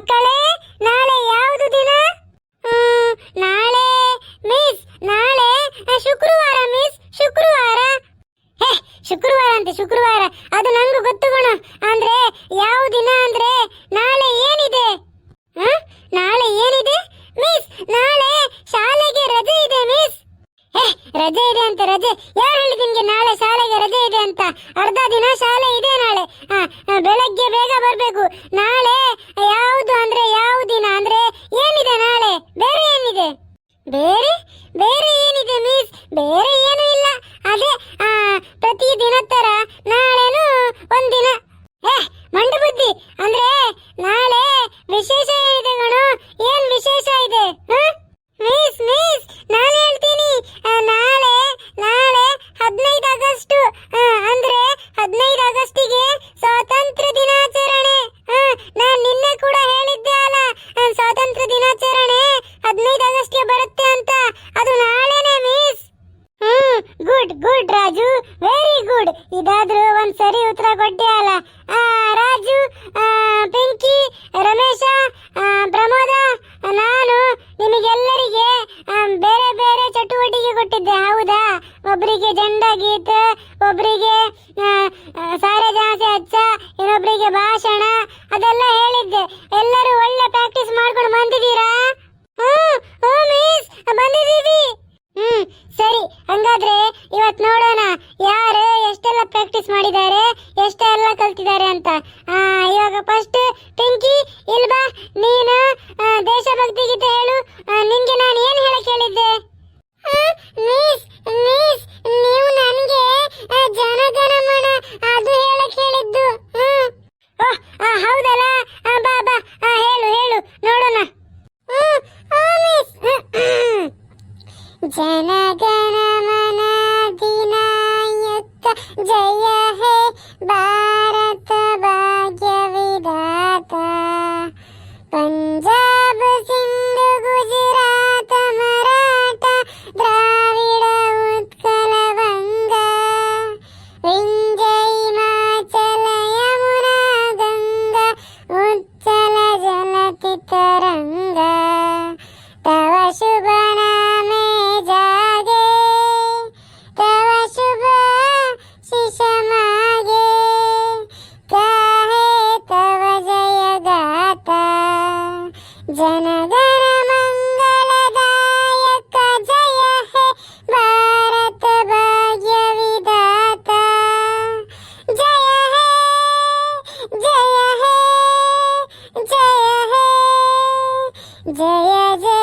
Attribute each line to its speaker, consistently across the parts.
Speaker 1: ಮಕ್ಕಳೇ, ನಾಳೆ ಯಾವುದು ದಿನ? ನಾಳೆ ಮಿಸ್, ನಾಳೆ ಶುಕ್ರವಾರ ಮಿಸ್, ಶುಕ್ರವಾರ. ಹೇ, ಶುಕ್ರವಾರ ಅಂತ, ಶುಕ್ರವಾರ. ಅದು ನಂಗೂ ಗೊತ್ತು ಗುಣ ಅಂದ್ರೆ ಯಾವ ದಿನ ಅಂದ್ರೆ ನಾಳೆ ಏನಿದೆ? ನಾಳೆ ಏನಿದೆ? ಮಿಸ್, ನಾಳೆ ಶಾಲೆಗೆ ರಜೆ ಇದೆ ಮಿಸ್. ಹೇ, ರಜೆ ಇದೆ ಅಂತ, ರಜೆ. ಯಾರು ಹೇಳಿದ ನಿಮ್ಗೆ ನಾಳೆ ಶಾಲೆಗೆ ರಜೆ ಇದೆ ಅಂತ? ಅರ್ಧ ದಿನ ಶಾಲೆ ಇದೆ ನಾಳೆ. ಬೆಳಗ್ಗೆ ಬೇಗ ಬರಬೇಕು. ನಾಳೆ ಯಾವುದು ಅಂದ್ರೆ ಯಾವ ದಿನ ಅಂದ್ರೆ ಏನಿದೆ ನಾಳೆ ಬೇರೆ ಏನಿದೆ ಬೇರೆ ಬೇರೆ ಏನಿದೆ ಮಿಸ್ ಬೇರೆ ಏನೂ ಇಲ್ಲ ಅದೇ ಆ, ನಾಳೆನು ಒಂದಿನ ಏ ಮಂಡು ಬುದ್ಧಿ ಅಂದ್ರೆ ನಾಳೆ ವಿಶೇಷ ಏನಿದೆ ಗಣು ಏನ್ ವಿಶೇಷ ಇದೆ ಹ? ಮಿಸ್ ಮಿಸ್ ನಾನು ಹೇಳ್ತೀನಿ ಆ, ನಾಳೆ ನಾಳೆ ಹದಿನೈದು ಆಗಸ್ಟ್ ಆ, ಅಂದ್ರೆ ಹದಿನೈದು ಆಗಸ್ಟಿಗೆ ಸ್ವಾತಂತ್ರ್ಯ ದಿನಾಚರಣೆ ನಾನು ನಿನ್ನೆ ಕೂಡ ಹೇಳಿದ್ದೆ ಅಲ್ಲ ಆ, ಸ್ವಾತಂತ್ರ್ಯ ದಿನಾಚರಣೆ ಹದಿನೈದು ಆಗಸ್ಟ್ಗೆ ಬರುತ್ತೆ ಅಂತ ಅದು ನಾಳೆನೇ miss hmm good good Raju very good ಇದಾದ್ರೂ ಒಂದ್ ಸರಿ ಉತ್ತರ ಕೊಟ್ಟೆ ಅಲ್ಲ. ರಾಜು ಪಿಂಕಿ, ರಮೇಶ ಪ್ರಮೋದ, ನಾನು ನಿಮಗೆಲ್ಲರಿಗೆ ಬೇರೆ ಬೇರೆ ಚಟುವಟಿಕೆ ಕೊಟ್ಟಿದ್ದೆ. ಹೌದಾ? ಒಬ್ಬರಿಗೆ ಜಂಡ ಗೀತ ಒಬ್ಬರಿಗೆ ಸಾರೆ ಜಾಸೆ ಹಚ್ಚ ಇನ್ನೊಬ್ಬರಿಗೆ ಭಾಷಣ, ಅದೆಲ್ಲ ಹೇಳಿದ್ದೆ. ಎಲ್ಲರೂ ಒಳ್ಳೆ ಪ್ರಾಕ್ಟೀಸ್ ಮಾಡ್ಕೊಂಡು ಬಂದಿದ್ದೀರಾ? ಹ್ಞೂ ಹ್ಞೂ ಮಿಸ್ ಬಂದಿದ್ದೀವಿ. ಹ್ಮ್ ಸರಿ ಹಂಗಾದ್ರೆ ಇವತ್ ನೋಡೋಣ ಯಾರು ಎಷ್ಟೆಲ್ಲ ಪ್ರಾಕ್ಟೀಸ್ ಮಾಡಿದ್ದಾರೆ ಎಷ್ಟೆಲ್ಲ ಕಲ್ತಿದ್ದಾರೆ ಅಂತ. ಆ, ಇವಾಗ ಫಸ್ಟ್ ಪಿಂಕಿ ಇಲ್ಬಾ ನೀನು ದೇಶಭಕ್ತಿ ಗೀತೆ ಹೇಳು. ನಿನ್ಗೆ ನಾನು ಏನು ಹೇಳಕ್ ಹೇಳಿದ್ದೆ? जय हे भारत। ಶಿಶಮಾಗೆ ಕಾಹೆ ತವ ಜಯ ಗಾತ ಜನಗಣ ಮಂಗಳದಾಯಕ ಜಯ ಹೇ ಭಾರತ ಭಾಗ್ಯ ವಿದಾತ ಜಯ ಹೇ ಜಯ ಹೇ ಜಯ ಹೇ ಜಯ ಜಯ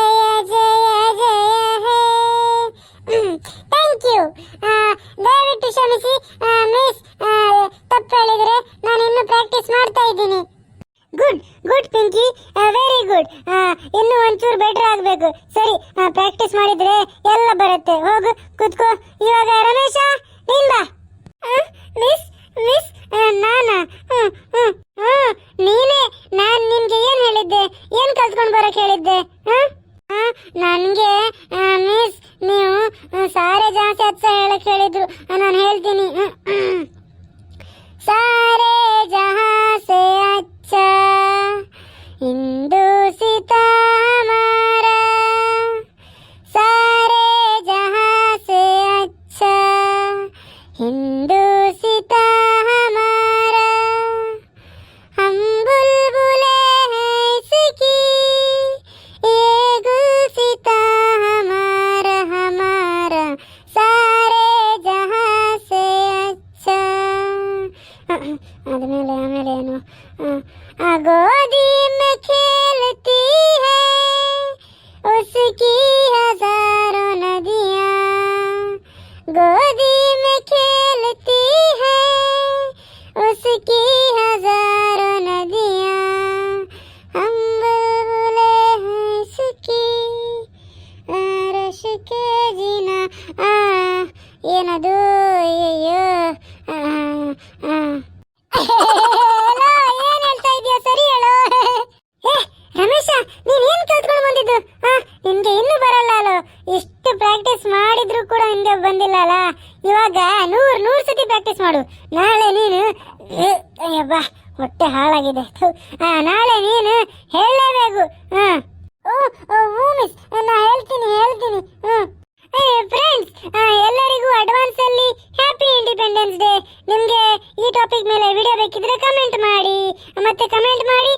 Speaker 1: ಪ್ರಾಕ್ಟೀಸ್ ಮಾಡಿದ್ರೆ ಎಲ್ಲ ಬರುತ್ತೆ. ಹೋಗು, ಕುತ್ಕೋ. ಇವಾಗ ರಮೇಶ ಬಾ. ಮಿಸ್ ಮಿಸ್ ನಾನ? ಹ್ಮ್ ಹ್ಮ್ ನೀನೇ, ನಾನ್ ನಿಮ್ಗೆ ಏನ್ ಹೇಳಿದ್ದೆ? ಏನ್ ಕಲ್ತ್ಕೊಂಡ್ ಬರಕ್ ಹೇಳಿದ್ದೆ? ನನ್ಗೆ ಮಿಸ್ ನೀವು ಸಾರೆ ಜಾಸ್ತಿ ಹಚ್ಚ ಹೇಳಕ್ ಹೇಳಿದ್ರು. ನಾನು ಹೇಳ್ತೀನಿ. ಆದಮೇಲೆ ಆಮೇಲೆ ಏನು ಗೋಧಿ ಮೇ ಖೇಲ್ತಿ ಹೈ ಉಸ್ಕಿ ಹಜಾರೋ ನದಿಯಾ ಗೋ ಬಂದಿಲ್ಲ ಅಲ್ಲ ಇವಾಗ ನೂರು ನೂರು ಸತಿ ಪ್ರಾಕ್ಟೀಸ್ ಮಾಡು. ನಾಳೆ ನೀನು ಅಯ್ಯಬ್ಬಾ ಹೊಟ್ಟೆ ಹಾಳಾಗಿದೆ. ನಾಳೆ ನೀನು ಹೇಳಲೇಬೇಕು. ಹ್ಞೂ ಮಿಸ್ ನಾ ಹೇಳ್ತೀನಿ ಹೇಳ್ತೀನಿ. ಫ್ರೆಂಡ್ಸ್ ಎಲ್ಲರಿಗೂ ಅಡ್ವಾನ್ಸ್ ಅಲ್ಲಿ ಹ್ಯಾಪಿ ಇಂಡಿಪೆಂಡೆನ್ಸ್ ಡೇ ನಿಮಗೆ ಈ ಟಾಪಿಕ್ ಮೇಲೆ ವಿಡಿಯೋ ಬೇಕಿದ್ರೆ ಕಮೆಂಟ್ ಮಾಡಿ. ಮತ್ತೆ ಕಮೆಂಟ್ ಮಾಡಿ